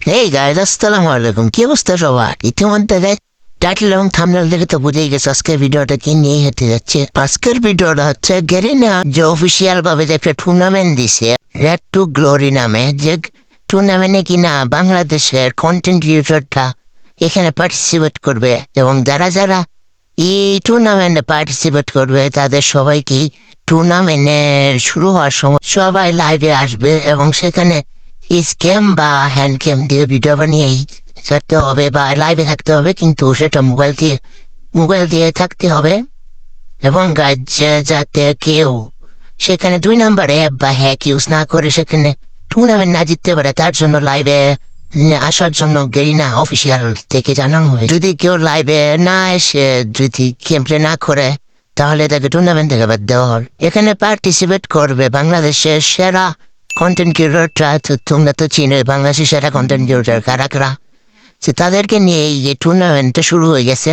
এই গাইজ আসসালামু আলাইকুম। কি অবস্থা সবার? ইতিমধ্যে গাইজ টাইটেল এবং থামনেল দেখে তো বুঝেই গেছে আজকের ভিডিওটা কি নিয়ে হেঁটে যাচ্ছে। আজকের ভিডিওটা হচ্ছে গেরিনা যে অফিসিয়াল ভাবে যে একটা টুর্নামেন্ট দিছে রেড টু গ্লোরি নামে, যে টুর্নামেন্টে কিনা বাংলাদেশের কন্টেন্ট ক্রিয়েটরটা এখানে পার্টিসিপেট করবে এবং যারা যারা এই টুর্নামেন্টে পার্টিসিপেট করবে, তাদের সবাইকে টুর্নামেন্টে শুরু হওয়ার সময় সবাই লাইভে আসবে এবং সেখানে স্ক্যাম বা হ্যান্ড ক্যাম দিয়ে ভিডিও বানিয়েই থাকতে হবে বা লাইভে থাকতে হবে কিন্তু সেটা মোবাইল দিয়ে মোবাইল দিয়ে থাকতে হবে এবং যাতে কেউ সেখানে দুই নম্বরে অ্যাপ বা হ্যাক ইউজ না করে সেখানে টুর্নামেন্ট না জিততে পারে তার জন্য লাইভে আসার জন্য গেরিনা অফিসিয়াল থেকে জানানো হয় যদি কেউ লাইভে না এসে যদি গেম না করে তাহলে তাকে টুর্নামেন্ট থেকে বাদ দেওয়া হয় এখানে পার্টিসিপেট করবে বাংলাদেশের সেরা কন্টেন্ট ক্রিয়েটরটা তো তোমরা তো চিনে বাংলাদেশের সেরা কন্টেন্ট ক্রিয়েটর কারা কারা তো তাদেরকে নিয়ে এই টুর্নামেন্টটা শুরু হয়ে গেছে।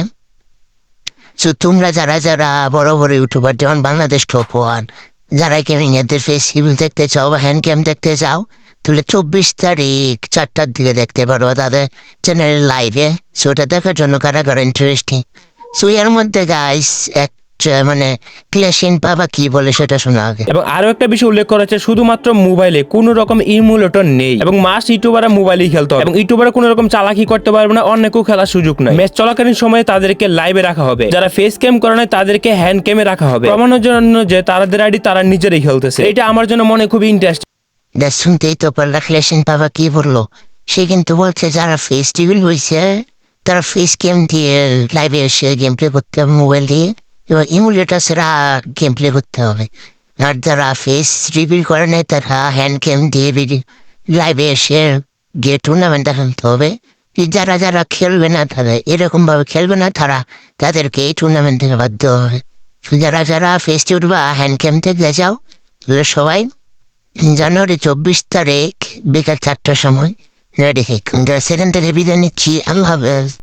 তো তোমরা যারা যারা বড় বড় ইউটিউবার যেমন বাংলাদেশ টপ ওয়ান যারা গেমিং এদের ফেসিবল দেখতে চাও বা হ্যান্ড ক্যাম দেখতে চাও, তাহলে চব্বিশ তারিখ চারটার দিকে দেখতে পারো তাদের চ্যানেল লাইভে সো ওটা দেখার জন্য কারা কারা ইন্টারেস্টিং সো এর মধ্যে গাইস একটা মানে ক্লেশিন পাবা কি বলে সেটা শোনা আগে। এবং আরও একটা বিষয় উল্লেখ করা হচ্ছে শুধুমাত্র মোবাইলে কোনো রকম ইমুলেটর নেই। এবং মাস ইউটিউবাররা মোবাইলেই খেলতে হবে। এবং ইউটিউবাররা কোনো রকম চালাকি করতে পারবে না অন্য কেউ খেলার সুযোগ নাই। ম্যাচ চলাকালীন সময়ে তাদেরকে লাইভে রাখা হবে। যারা ফেস ক্যাম করে না তাদেরকে হ্যান্ড ক্যামে রাখা হবে। প্রমাণের জন্য যে তাদের আইডি তারা নিজেরাই খেলতেছে। এটা আমার জন্য মনে খুবই ইন্টারেস্ট দেখ শুনতেই তো পারলা ক্লেশিন পাবা কি বলল। সে কিন্তু বলছে যারা ফেস্টিভ্যাল হয়েছে তারা ফেস গেম দিয়ে লাইভে এসে গেম প্লে করতে হবে মোবাইল দিয়ে। এবার ইমুলেটার সেরা গেম প্লে করতে হবে। আর যারা ফেস রিভিল করে নেয় তারা হ্যান্ড গেম দিয়ে লাইভে এসে গিয়ে টুর্নামেন্টটা খেলতে হবে। যারা যারা খেলবে না, তারা এরকমভাবে খেলবে না, তারা তাদেরকে এই টুর্নামেন্ট থেকে বাধ্য হবে। যারা যারা ফেস্টিভ্যাল বা হ্যান্ড গেম থেকে যাও। সবাই জানুয়ারি চব্বিশ তারিখ বিকাল চারটার সময় রেডি সেখান থেকে বিদায় নিচ্ছি, আল্লাহ